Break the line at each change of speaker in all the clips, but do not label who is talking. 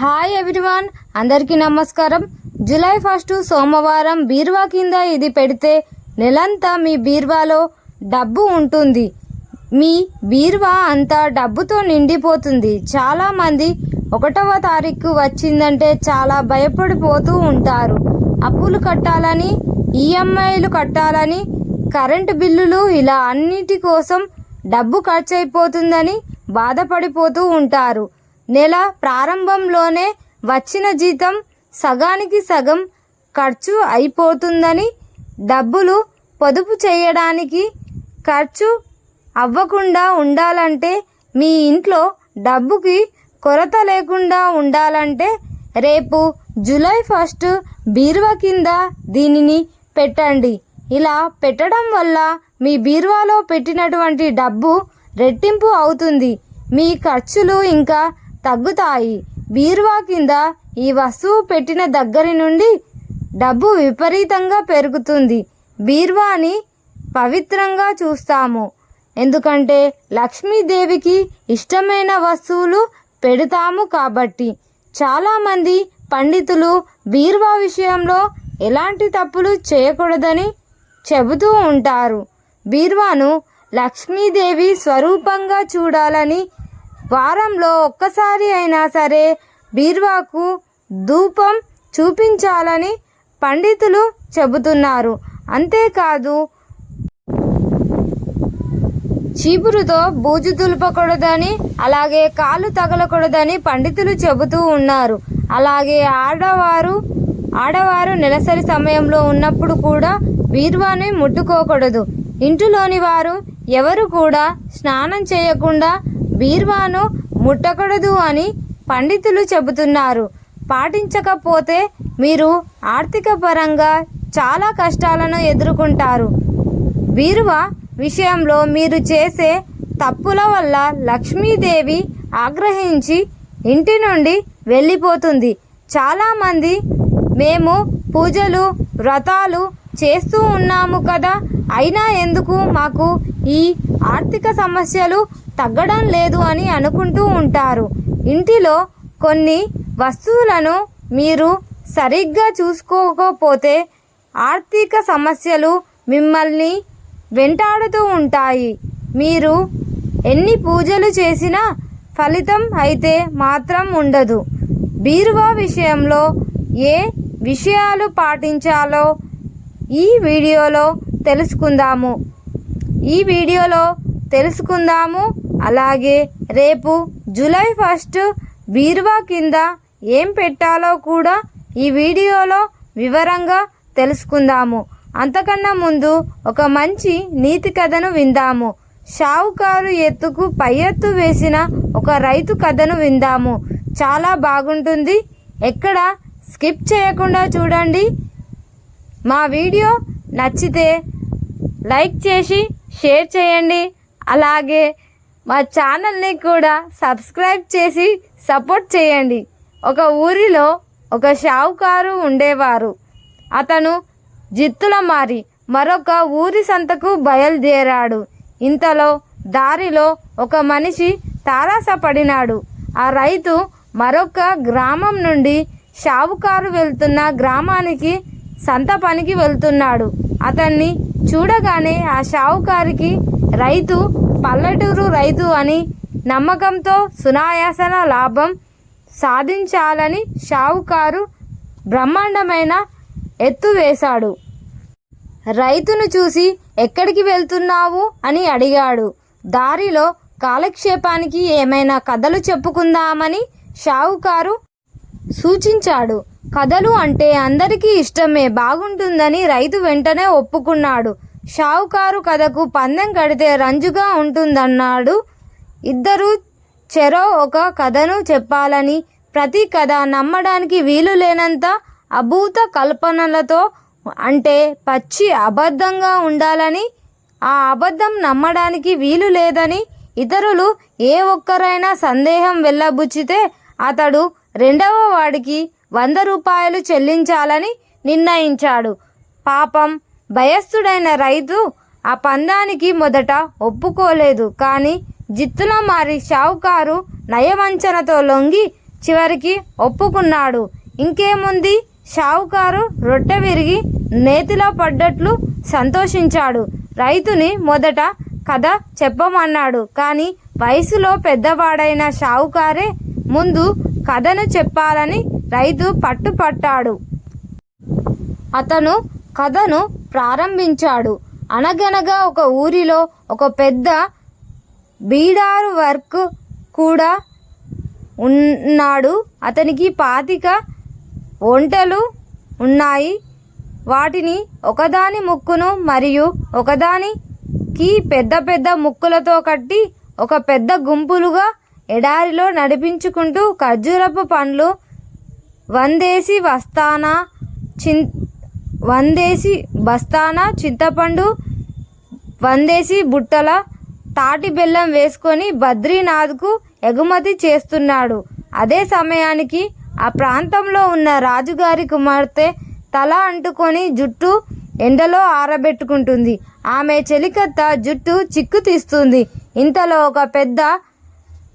Hi everyone అందరికీ నమస్కారం. July first సోమవారం బీరువా కింద ఇది పెడితే నెలంతా మీ బీరువాలో డబ్బు ఉంటుంది. మీ బీరువా అంతా డబ్బుతో నిండిపోతుంది. చాలామంది ఒకటవ తారీఖు వచ్చిందంటే చాలా భయపడిపోతూ ఉంటారు. అప్పులు కట్టాలని ఈఎంఐలు కట్టాలని కరెంటు బిల్లులు ఇలా అన్నిటి కోసం డబ్బు ఖర్చు అయిపోతుందని బాధపడిపోతూ ఉంటారు. నెల ప్రారంభంలోనే వచ్చిన జీతం సగానికి సగం ఖర్చు అయిపోతుందని డబ్బులు పొదుపు చేయడానికి ఖర్చు అవ్వకుండా ఉండాలంటే మీ ఇంట్లో డబ్బుకి కొరత లేకుండా ఉండాలంటే రేపు జూలై ఫస్ట్ బీరువా కింద దీనిని పెట్టండి. ఇలా పెట్టడం వల్ల మీ బీరువాలో పెట్టినటువంటి డబ్బు రెట్టింపు అవుతుంది. మీ ఖర్చులు ఇంకా తగ్గుతాయి. బీరువా కింద ఈ వస్తువు పెట్టిన దగ్గరి నుండి డబ్బు విపరీతంగా పెరుగుతుంది. బీర్వాని పవిత్రంగా చూస్తాము. ఎందుకంటే లక్ష్మీదేవికి ఇష్టమైన వస్తువులు పెడతాము కాబట్టి. చాలామంది పండితులు బీరువా విషయంలో ఎలాంటి తప్పులు చేయకూడదని చెబుతూ ఉంటారు. బీర్వాను లక్ష్మీదేవి స్వరూపంగా చూడాలని వారంలో ఒక్కసారి అయినా సరే బీర్వాకు ధూపం చూపించాలని పండితులు చెబుతున్నారు. అంతేకాదు చీపురుతో బూజు దులపకూడదని అలాగే కాళ్ళు తగలకూడదని పండితులు చెబుతూ ఉన్నారు. అలాగే ఆడవారు ఆడవారు నెలసరి సమయంలో ఉన్నప్పుడు కూడా బీర్వాని ముట్టుకోకూడదు. ఇంటిలోని వారు ఎవరు కూడా స్నానం చేయకుండా బీర్వాను ముట్టకూడదు అని పండితులు చెబుతున్నారు. పాటించకపోతే మీరు ఆర్థిక పరంగా చాలా కష్టాలను ఎదుర్కొంటారు. బీరువా విషయంలో మీరు చేసే తప్పుల వల్ల లక్ష్మీదేవి ఆగ్రహించి ఇంటి నుండి వెళ్ళిపోతుంది. చాలామంది మేము పూజలు వ్రతాలు చేస్తూ ఉన్నాము కదా అయినా ఎందుకు మాకు ఈ ఆర్థిక సమస్యలు తగ్గడం లేదు అని అనుకుంటూ ఉంటారు. ఇంటిలో కొన్ని వస్తువులను మీరు సరిగ్గా చూసుకోకపోతే ఆర్థిక సమస్యలు మిమ్మల్ని వెంటాడుతూ ఉంటాయి. మీరు ఎన్ని పూజలు చేసినా ఫలితం అయితే మాత్రం ఉండదు. బీరువా విషయంలో ఏ విషయాలు పాటించాలో ఈ వీడియోలో తెలుసుకుందాము. ఈ వీడియోలో తెలుసుకుందాము. అలాగే రేపు జూలై ఫస్ట్ బీరువా కింద ఏం పెట్టాలో కూడా ఈ వీడియోలో వివరంగా తెలుసుకుందాము. అంతకన్నా ముందు ఒక మంచి నీతి కథను విందాము. షావుకారు ఎత్తుకు పై ఎత్తు వేసిన ఒక రైతు కథను విందాము. చాలా బాగుంటుంది. ఎక్కడ స్కిప్ చేయకుండా చూడండి. మా వీడియో నచ్చితే లైక్ చేసి షేర్ చేయండి. అలాగే మా ఛానల్ని కూడా సబ్స్క్రైబ్ చేసి సపోర్ట్ చేయండి. ఒక ఊరిలో ఒక షావుకారు ఉండేవారు. అతను జిత్తుల మారి మరొక ఊరి సంతకు బయలుదేరాడు. ఇంతలో దారిలో ఒక మనిషి తారాసపడినాడు. ఆ రైతు మరొక గ్రామం నుండి షావుకారు వెళ్తున్న గ్రామానికి సంత పనికి వెళ్తున్నాడు. అతన్ని చూడగానే ఆ షావుకారికి రైతు పల్లెటూరు రైతు అని నమ్మకంతో సునాయాసన లాభం సాధించాలని షావుకారు బ్రహ్మాండమైన ఎత్తు వేశాడు. రైతును చూసి ఎక్కడికి వెళ్తున్నావు? అని అడిగాడు. దారిలో కాలక్షేపానికి ఏమైనా కథలు చెప్పుకుందామని? షావుకారు సూచించాడు. కథలు అంటే అందరికీ ఇష్టమే బాగుంటుందని రైతు వెంటనే ఒప్పుకున్నాడు. షావుకారు కథకు పందెం కడితే రంజుగా ఉంటుందన్నాడు. ఇద్దరు చెరో ఒక కథను చెప్పాలని ప్రతి కథ నమ్మడానికి వీలు లేనంత అభూత కల్పనలతో అంటే పచ్చి అబద్ధంగా ఉండాలని ఆ అబద్ధం నమ్మడానికి వీలు లేదని ఇతరులు ఏ ఒక్కరైనా సందేహం వెళ్ళబుచ్చితే అతడు రెండవ వాడికి వంద రూపాయలు చెల్లించాలని నిర్ణయించాడు. పాపం భయస్థుడైన రైతు ఆ పందానికి మొదట ఒప్పుకోలేదు. కానీ జిత్తులో మారి షావుకారు నయవంచనతో లొంగి చివరికి ఒప్పుకున్నాడు. ఇంకేముంది? షావుకారు రొట్టె విరిగి నేతిలో పడ్డట్లు సంతోషించాడు. రైతుని మొదట కథ చెప్పమన్నాడు. కానీ వయసులో పెద్దవాడైన షావుకారే ముందు కథను చెప్పాలని రైతు పట్టుపట్టాడు. అతను కథను ప్రారంభించాడు. అనగనగా ఒక ఊరిలో ఒక పెద్ద బీడారు వర్క్ కూడా ఉన్నాడు. అతనికి పాతిక వంటలు ఉన్నాయి. వాటిని ఒకదాని ముక్కును మరియు ఒకదానికి పెద్ద పెద్ద ముక్కులతో కట్టి ఒక పెద్ద గుంపులుగా ఎడారిలో నడిపించుకుంటూ ఖర్జూరపు పండ్లు వందేసి వస్తానా చిన్ వందేసి బస్తానా చింతపండు వందేసి బుట్టల తాటి బెల్లం వేసుకొని బద్రీనాథ్కు ఎగుమతి చేస్తున్నాడు. అదే సమయానికి ఆ ప్రాంతంలో ఉన్న రాజుగారి కుమార్తె తల అంటుకొని జుట్టు ఎండలో ఆరబెట్టుకుంటుంది. ఆమె చెలికత్త జుట్టు చిక్కు తీస్తుంది. ఇంతలో ఒక పెద్ద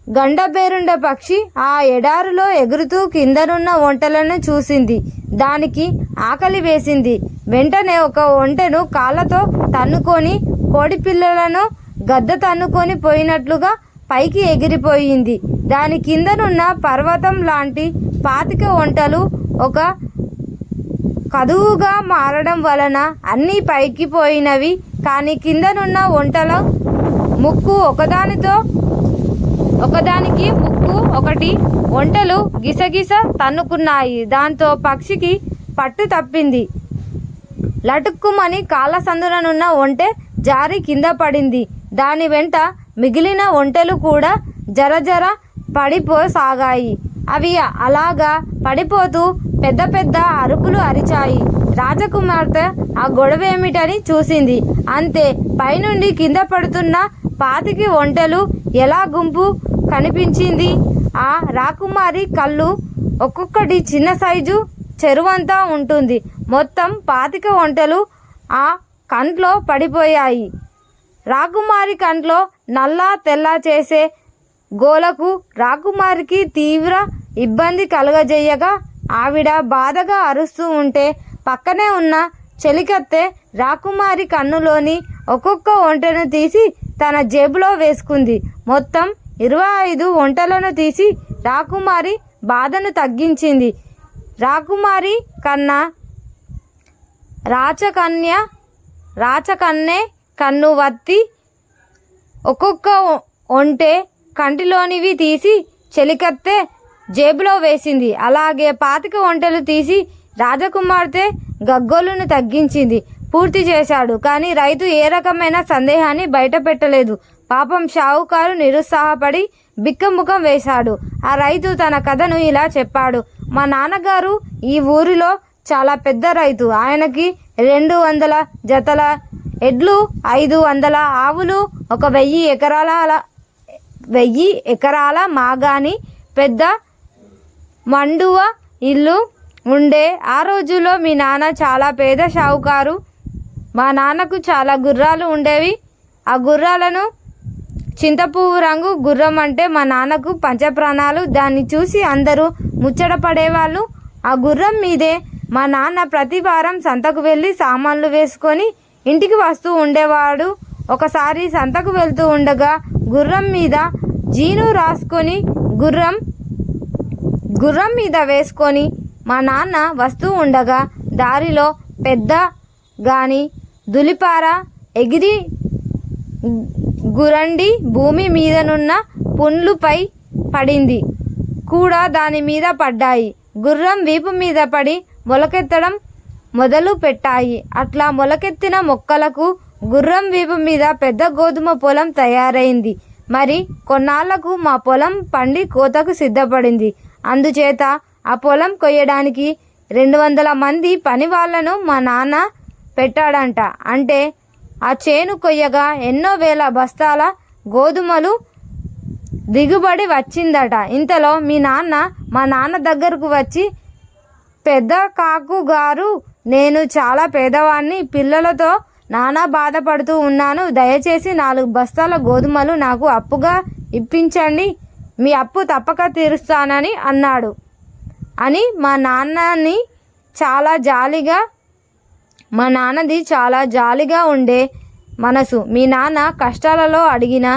గండబేరుండ పక్షి ఆ ఎడారులో ఎగురుతూ కిందనున్న ఒంటెలను చూసింది. దానికి ఆకలి వేసింది. వెంటనే ఒక ఒంటెను కాళ్ళతో తన్నుకొని కోడి పిల్లలను గద్ద తన్నుకొని పోయినట్లుగా పైకి ఎగిరిపోయింది. దాని కిందనున్న పర్వతం లాంటి పాతిక ఒంటలు ఒక కదువుగా మారడం వలన అన్నీ పైకి పోయినవి. కానీ కిందనున్న ఒంటల ముక్కు ఒకదానితో ఒకదానికి ముక్కు ఒకటి ఒంటెలు గిసగిస తన్నుకున్నాయి. దాంతో పక్షికి పట్టు తప్పింది. లటుక్కుమని కాళ్ళ సందులనున్న ఒంటె జారి కింద పడింది. దాని వెంట మిగిలిన ఒంటెలు కూడా జరజర పడిపోసాగాయి. అవి అలాగా పడిపోతూ పెద్ద పెద్ద అరుపులు అరిచాయి. రాజకుమార్తె ఆ గొడవ ఏమిటని చూసింది. అంతే పైనుండి కింద పడుతున్న పాతికి ఒంటెలు ఎలా గుంపు కనిపించింది. ఆ రాకుమారి కళ్ళు ఒక్కొక్కటి చిన్న సైజు చెరువంతా ఉంటుంది. మొత్తం పాతిక వంటలు ఆ కంట్లో పడిపోయాయి. రాకుమారి కంట్లో నల్లా తెల్ల చేసే గోలకు రాకుమారికి తీవ్ర ఇబ్బంది కలుగజేయగా ఆవిడ బాధగా అరుస్తూ ఉంటే పక్కనే ఉన్న చెలికత్తె రాకుమారి కన్నులోని ఒక్కొక్క ఒంటెను తీసి తన జేబులో వేసుకుంది. మొత్తం ఇరవై ఐదు వంటలను తీసి రాకుమారి బాధను తగ్గించింది. రాకుమారి కన్నా రాచకన్య రాచకన్నే కన్ను వత్తి ఒక్కొక్క ఒంటే ఒంటె కంటిలోనివి తీసి చెలికత్తే జేబులో వేసింది. అలాగే పాతిక వంటలు తీసి రాజకుమార్తె గగ్గోలును తగ్గించింది. పూర్తి చేశాడు. కానీ రైతు ఏ రకమైన సందేహాన్ని బయట పెట్టలేదు పాపం షావుకారు నిరుత్సాహపడి బిక్కముఖం వేశాడు. ఆ రైతు తన కథను ఇలా చెప్పాడు. మా నాన్నగారు ఈ ఊరిలో చాలా పెద్ద రైతు. ఆయనకి రెండు వందల జతల ఎడ్లు ఐదు వందల ఆవులు ఒక వెయ్యి ఎకరాల వెయ్యి ఎకరాల మాగాని పెద్ద మండువ ఇల్లు ఉండే ఆ రోజుల్లో మీ నాన్న చాలా పేద షావుకారు. మా నాన్నకు చాలా గుర్రాలు ఉండేవి. ఆ గుర్రాలను చింతపువ్వు రంగు గుర్రం అంటే మా నాన్నకు పంచప్రాణాలు. దాన్ని చూసి అందరూ ముచ్చట పడేవాళ్ళు. ఆ గుర్రం మీదే మా నాన్న ప్రతి వారం సంతకు వెళ్ళి సామాన్లు వేసుకొని ఇంటికి వస్తూ ఉండేవాడు. ఒకసారి సంతకు వెళ్తూ ఉండగా గుర్రం మీద జీను రాసుకొని గుర్రం గుర్రం మీద వేసుకొని మా నాన్న వస్తూ ఉండగా దారిలో పెద్ద గాని దులిపార ఎగిరి గురండి భూమి మీదనున్న పుండ్లుపై పడింది. కూడా దాని మీద పడ్డాయి. గుర్రం వీపు మీద పడి మొలకెత్తడం మొదలు పెట్టాయి. అట్లా మొలకెత్తిన మొక్కలకు గుర్రం వీపు మీద పెద్ద గోధుమ పొలం తయారైంది. మరి కొన్నాళ్ళకు మా పొలం పండి కోతకు సిద్ధపడింది. అందుచేత ఆ పొలం కొయ్యడానికి రెండు వందల మంది పని వాళ్ళను మా నాన్న పెట్టాడంట. అంటే ఆ చేను కొయ్యగా ఎన్నో వేల బస్తాల గోధుమలు దిగుబడి వచ్చిందట. ఇంతలో మీ నాన్న మా నాన్న దగ్గరకు వచ్చి పెద్ద కాకు గారు నేను చాలా పేదవాడిని పిల్లలతో నానా బాధపడుతూ ఉన్నాను. దయచేసి నాలుగు బస్తాల గోధుమలు నాకు అప్పుగా ఇప్పించండి. మీ అప్పు తప్పక తీరుస్తానని అన్నాడు. అని మా నాన్నని చాలా జాలిగా మా నాన్నది చాలా జాలిగా ఉండే మనసు. మీ నాన్న కష్టాలలో అడిగిన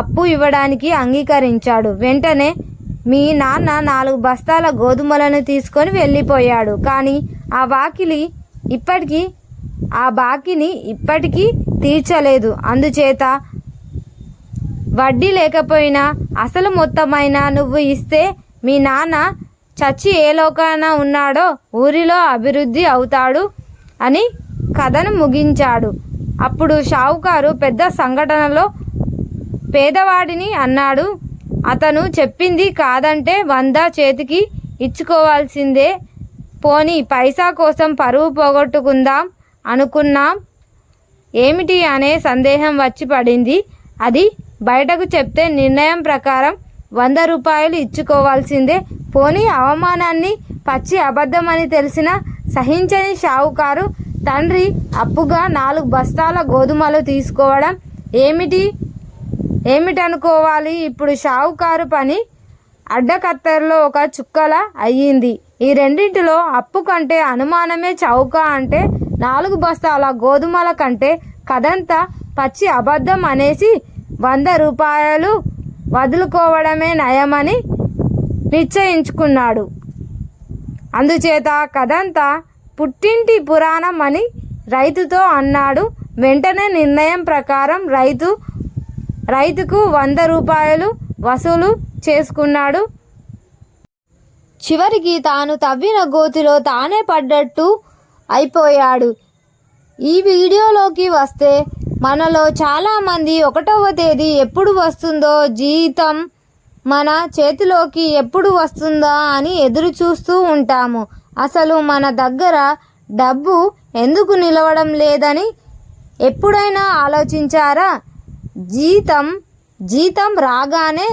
అప్పు ఇవ్వడానికి అంగీకరించాడు. వెంటనే మీ నాన్న నాలుగు బస్తాల గోధుమలను తీసుకొని వెళ్ళిపోయాడు. కానీ ఆ వాకిలి ఇప్పటికీ ఆ బాకీని ఇప్పటికీ తీర్చలేదు. అందుచేత వడ్డీ లేకపోయినా అసలు మొత్తమైనా నువ్వు ఇస్తే మీ నాన్న చచ్చి ఏ లోకాన ఉన్నాడో ఊరిలో అభివృద్ధి అవుతాడు. అని కథను ముగించాడు. అప్పుడు షావుకారు పెద్ద సంఘటనలో పేదవాడిని అన్నాడు. అతను చెప్పింది కాదంటే వంద చేతికి ఇచ్చుకోవాల్సిందే. పోనీ పైసా కోసం పరువు పోగొట్టుకుందాం అనుకున్నాం. ఏమిటి అనే సందేహం వచ్చి పడింది. అది బయటకు చెప్తే నిర్ణయం ప్రకారం వంద రూపాయలు ఇచ్చుకోవాల్సిందే. పోనీ అవమానాన్ని పచ్చి అబద్ధమని తెలిసిన సహించని షావుకారు తండ్రి అప్పుగా నాలుగు బస్తాల గోధుమలు తీసుకోవడం ఏమిటి? ఏమిటనుకోవాలి? ఇప్పుడు షావుకారు పని అడ్డకత్తెరలో ఒక చుక్కల అయ్యింది. ఈ రెండింటిలో అప్పు కంటే అనుమానమే చౌక అంటే నాలుగు బస్తాల గోధుమల కంటే కదంతా పచ్చి అబద్ధం అనేసి వంద రూపాయలు వదులుకోవడమే నయమని నిశ్చయించుకున్నాడు. అందుచేత కథంతా పుట్టింటి పురాణం అని రైతుతో అన్నాడు. వెంటనే నిర్ణయం ప్రకారం రైతు రైతుకు వంద రూపాయలు వసూలు చేసుకున్నాడు. చివరికి తాను తవ్విన గోతిలో తానే పడ్డట్టు అయిపోయాడు. ఈ వీడియోలోకి వస్తే మనలో చాలామంది ఒకటవ తేదీ ఎప్పుడు వస్తుందో జీతం మన చేతిలోకి ఎప్పుడు వస్తుందా అని ఎదురు చూస్తూ ఉంటాము. అసలు మన దగ్గర డబ్బు ఎందుకు నిలవడం లేదని ఎప్పుడైనా ఆలోచించారా? జీతం జీతం రాగానే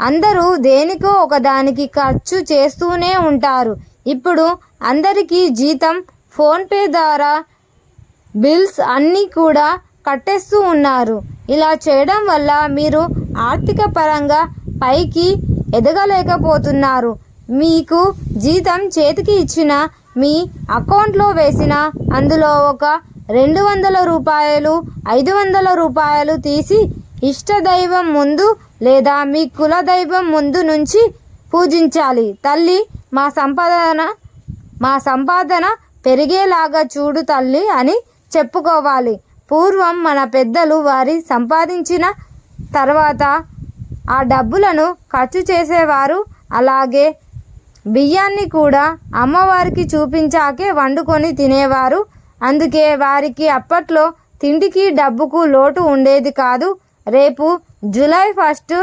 అందరూ దేనికో ఒకదానికి ఖర్చు చేస్తూనే ఉంటారు. ఇప్పుడు అందరికీ జీతం ఫోన్పే ద్వారా బిల్స్ అన్నీ కూడా కట్టేస్తూ ఉన్నారు. ఇలా చేయడం వల్ల మీరు ఆర్థిక పరంగా పైకి ఎదగలేకపోతున్నారు. మీకు జీతం చేతికి ఇచ్చిన మీ అకౌంట్లో వేసిన అందులో ఒక రెండు వందల రూపాయలు ఐదు వందల రూపాయలు తీసి ఇష్టదైవం ముందు లేదా మీ కులదైవం ముందు నుంచి పూజించాలి. తల్లి మా సంపాదన మా సంపాదన పెరిగేలాగా చూడు తల్లి అని చెప్పుకోవాలి. పూర్వం మన పెద్దలు వారి సంపాదించిన తర్వాత ఆ డబ్బులను ఖర్చు చేసేవారు. అలాగే బియ్యాన్ని కూడా అమ్మవారికి చూపించాకే వండుకొని తినేవారు. అందుకే వారికి అప్పట్లో తిండికి డబ్బుకు లోటు ఉండేది కాదు. రేపు జూలై ఫస్ట్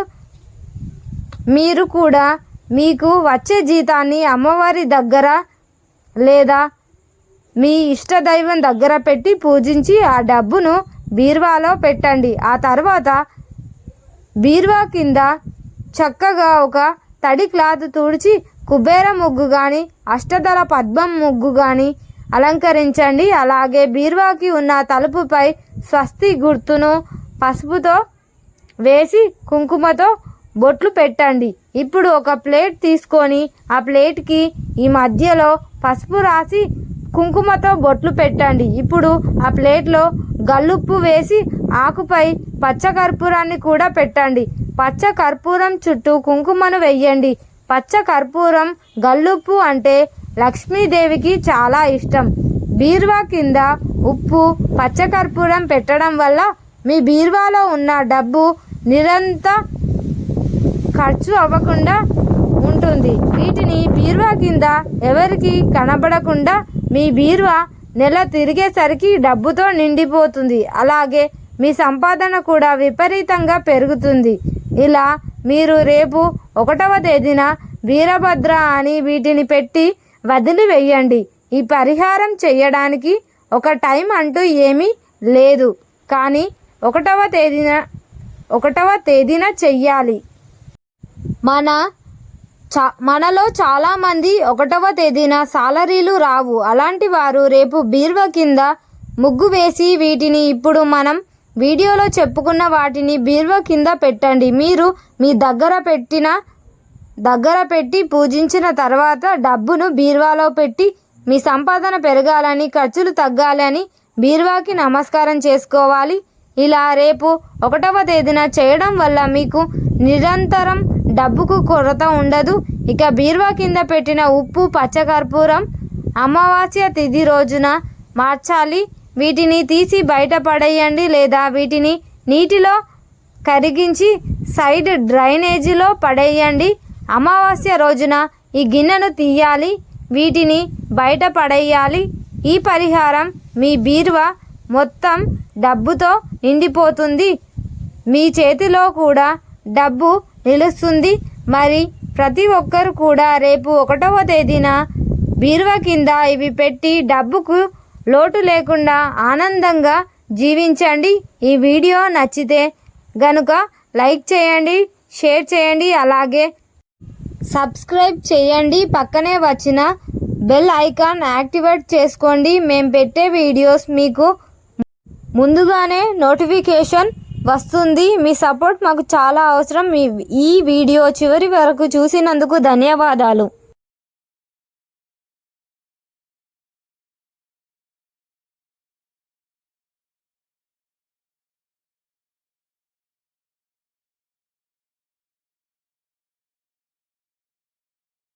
మీరు కూడా మీకు వచ్చే జీతాన్ని అమ్మవారి దగ్గర లేదా మీ ఇష్ట దైవం దగ్గర పెట్టి పూజించి ఆ డబ్బును బీరువాలో పెట్టండి. ఆ తర్వాత బీరువా కింద చక్కగా ఒక తడి క్లాత్ తుడిచి కుబేర ముగ్గు కానీ అష్టదళ పద్మం ముగ్గు కానీ అలంకరించండి. అలాగే బీరువాకి ఉన్న తలుపుపై స్వస్తి గుర్తును పసుపుతో వేసి కుంకుమతో బొట్లు పెట్టండి. ఇప్పుడు ఒక ప్లేట్ తీసుకొని ఆ ప్లేట్కి ఈ మధ్యలో పసుపు రాసి కుంకుమతో బొట్లు పెట్టండి. ఇప్పుడు ఆ ప్లేట్లో గల్లుప్పు వేసి ఆకుపై పచ్చ కర్పూరాన్ని కూడా పెట్టండి. పచ్చ కర్పూరం చుట్టూ కుంకుమను వెయ్యండి. పచ్చ కర్పూరం గల్లుప్పు అంటే లక్ష్మీదేవికి చాలా ఇష్టం. బీరువా కింద ఉప్పు పచ్చ కర్పూరం పెట్టడం వల్ల మీ బీరువాలో ఉన్న డబ్బు నిరంత ఖర్చు అవ్వకుండా ఉంటుంది. వీటిని బీరువా కింద ఎవరికి కనబడకుండా మీ బీరువా నెల తిరిగేసరికి డబ్బుతో నిండిపోతుంది. అలాగే మీ సంపాదన కూడా విపరీతంగా పెరుగుతుంది. ఇలా మీరు రేపు ఒకటవ తేదీన వీరభద్ర అని వీటిని పెట్టి వదిలివేయండి ఈ పరిహారం చేయడానికి ఒక టైం అంటూ ఏమీ లేదు. కానీ ఒకటవ తేదీన ఒకటవ తేదీన చెయ్యాలి. మన చా మనలో చాలామంది ఒకటవ తేదీన సాలరీలు రావు. అలాంటి వారు రేపు బీరువా కింద ముగ్గు వేసి వీటిని ఇప్పుడు మనం వీడియోలో చెప్పుకున్న వాటిని బీరువా కింద పెట్టండి. మీరు మీ దగ్గర పెట్టిన దగ్గర పెట్టి పూజించిన తర్వాత డబ్బును బీరువాలో పెట్టి మీ సంపాదన పెరగాలని ఖర్చులు తగ్గాలని బీరువాకి నమస్కారం చేసుకోవాలి. ఇలా రేపు ఒకటవ తేదీన చేయడం వల్ల మీకు నిరంతరం డబ్బుకు కొరత ఉండదు. ఇక బీరువా కింద పెట్టిన ఉప్పు పచ్చకర్పూరం అమావాస్య తిథి రోజున మార్చాలి. వీటిని తీసి బయట పడేయండి లేదా వీటిని నీటిలో కరిగించి సైడ్ డ్రైనేజీలో పడేయండి. అమావాస్య రోజున ఈ గిన్నెను తీయాలి. వీటిని బయట పడేయాలి. ఈ పరిహారం మీ బీరువా మొత్తం డబ్బుతో నిండిపోతుంది. మీ చేతిలో కూడా డబ్బు నిలుస్తుంది. మరి ప్రతి ఒక్కరు కూడా రేపు ఒకటవ తేదీన బీరువా కింద ఇవి పెట్టి డబ్బుకు లోటు లేకుండా ఆనందంగా జీవించండి. ఈ వీడియో నచ్చితే గనుక లైక్ చేయండి షేర్ చేయండి అలాగే సబ్స్క్రైబ్ చేయండి. పక్కనే వచ్చిన బెల్ ఐకాన్ యాక్టివేట్ చేసుకోండి. మేము పెట్టే వీడియోస్ మీకు ముందుగానే నోటిఫికేషన్ వస్తుంది. మీ సపోర్ట్ మాకు చాలా అవసరం. మీ ఈ వీడియో చివరి వరకు చూసినందుకు ధన్యవాదాలు.